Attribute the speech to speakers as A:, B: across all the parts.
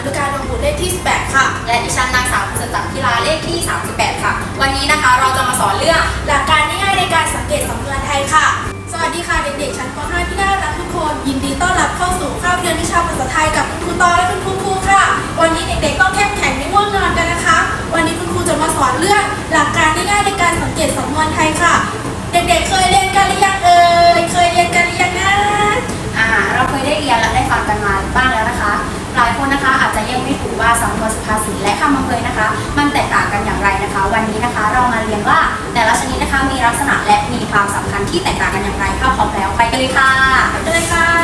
A: อนุการดวงบุตรเลขที่ 18 ค่ะ
B: และดิฉันนางสาวสุจักรพิลาเลขที่ 38 ค่ะ วันนี้นะคะเราจะมาสอนเรื่อง
A: หลักการง่ายๆในการสังเกตสำนวนไทยค่ะ สวัสดีค่ะเด็กๆชั้นป มีควา
B: มสำคัญที่แตกต่างกันอย่างไรถ้าพร้อมแล้วไปกันเลยค่ะ
A: ไปกันเลยค่ะ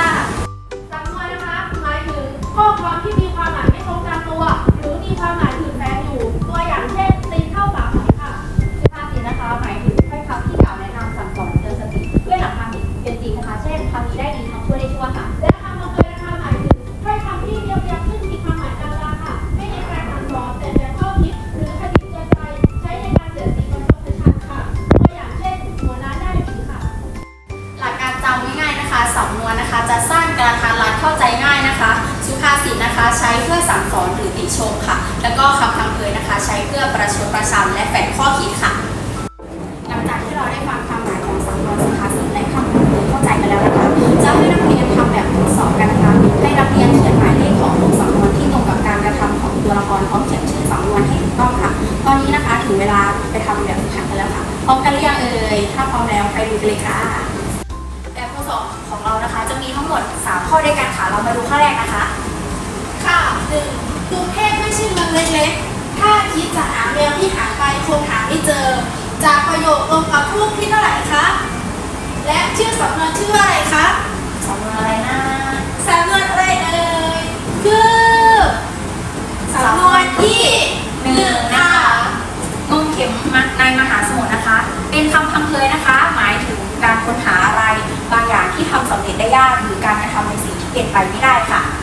C: นะคะ ใช้เพื่
B: อสั่งสอนหรือติชมค่ะ แล้วก็คำพังเพยนะคะ ใช้เพื่อประชดประชันและแฝงข้อคิดค่ะ หลังจากที่เราได้ฟังความหมายของสำนวนสุภาษิตและคำพังเพยเข้าใจกันแล้วนะคะ จะให้นักเรียนทำแบบทดสอบกันนะคะ ให้นักเรียนเขียนหมายเลขของตัวสำนวนที่ตรงกับการกระทำของตัวละครพร้อมเขียนชื่อสำนวนให้ถูกต้องค่ะ ตอนนี้นะคะถึงเวลาไปทำแบบฝึกหัดกันแล้วค่ะ พร้อมกันหรือยังเอ่ย ถ้าพร้อมแล้วไปดูกันเลยค่ะแบบทดสอบของเรานะคะ จะมีทั้งหมด 3 ข้อด้วยกันค่ะ เรามาดูข้อแรกนะคะ
A: ค่ะหนึ่งกรุงเทพไม่ใช่เมืองเล็กๆ ถ้าคิดจะหาแมวที่หายไปคงหาไม่เจอ จากประโยคตรงกับรูปที่เท่าไหร่คะ และชื่อสำนวนชื่อว่าอะไรคะ
B: สำนวนอะไรนะ
A: สำนวนอะไรเอ่ยคือสำนวนที่
B: หนึ่งนะคะงมเข็มในมหาสมุทรนะคะ เป็นคำพังเพยนะคะ หมายถึงการค้นหาอะไร บางอย่างที่ทำสำเร็จได้ยากหรือการกระทำในสิ่งที่เป็นไปไม่ได้ค่ะ
A: ค่ะ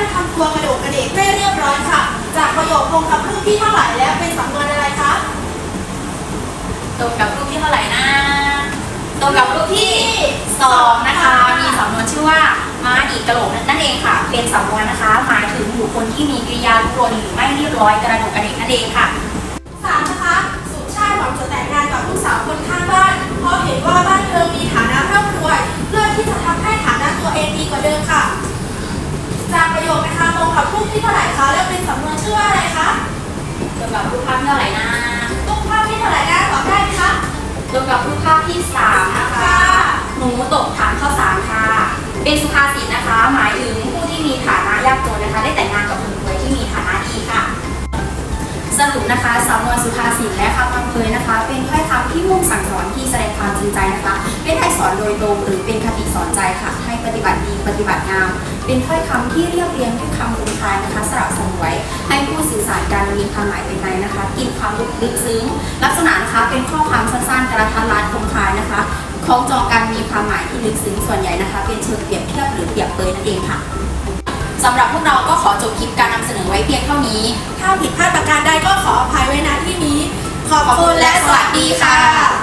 A: ยังทำตัวกระโดดกระเดกไม่เรียบร้อยค่ะ จากประโยคตรงกับรูปที่เท่าไหร่แล้วเป็นสำนวนอะไรคะ
B: ตรงกับรูปที่เท่าไหร่นะตรงกับรูปที่สองนะคะ มีสำนวนชื่อว่าม้าอีกกระโหลกนั่นเองค่ะ เป็นสำนวนนะคะ หมายถึงบุคคลที่มีกิริยาลุกรนหรือไม่เรียบร้อยกระโดดกระเดกนั่นเองค่ะ
A: กับรูปที่เท่าไหร่คะ แล้วเป็นสำนวนชื่อว่าอะไรคะ
B: ตรงกับรูปภาพที่เท่าไหร่นะ
A: รูปภาพที่เท่าไหร่นะตอบได้ไหมคะ
B: ตรงกับรูปภาพที่สามนะคะ หนูตกฐานข้าวสารค่ะ เป็นสุภาษิตนะคะ หมายถึงผู้ที่มีฐานะยากจนนะคะ ได้แต่งงานกับคน สรุปนะคะสำนวนสุภาษิตและคำพังเพยนะคะ เป็นถ้อยคำที่มุ่งสั่งสอนที่แสดงความจริงใจนะคะ ไม่ได้สอนโดยตรงหรือเป็นคติสอนใจค่ะ ให้ปฏิบัติดีปฏิบัติงาม เป็นถ้อยคำที่เรียบเรียงด้วยคำลงท้ายนะคะสลับสมไว้ให้ผู้สื่อสารการมีความหมายเป็นในนะคะกินความลึกซึ้ง ลักษณะนะคะเป็นข้อความสั้นๆกระทัดรัดคมคายนะคะคล้องจองกันมีความหมายที่ลึกซึ้งส่วนใหญ่นะคะ เป็นเชิงเปรียบเทียบหรือเปรียบเปรยนั่นเองค่ะสำหรับพวกเราก็ขอจบคลิปการนำเสนอไว้เพียงเท่านี้
A: ถ้าผิดพลาด การใดก็ขออภัยไว้ณที่นี้ ขอบคุณและสวัสดีค่ะ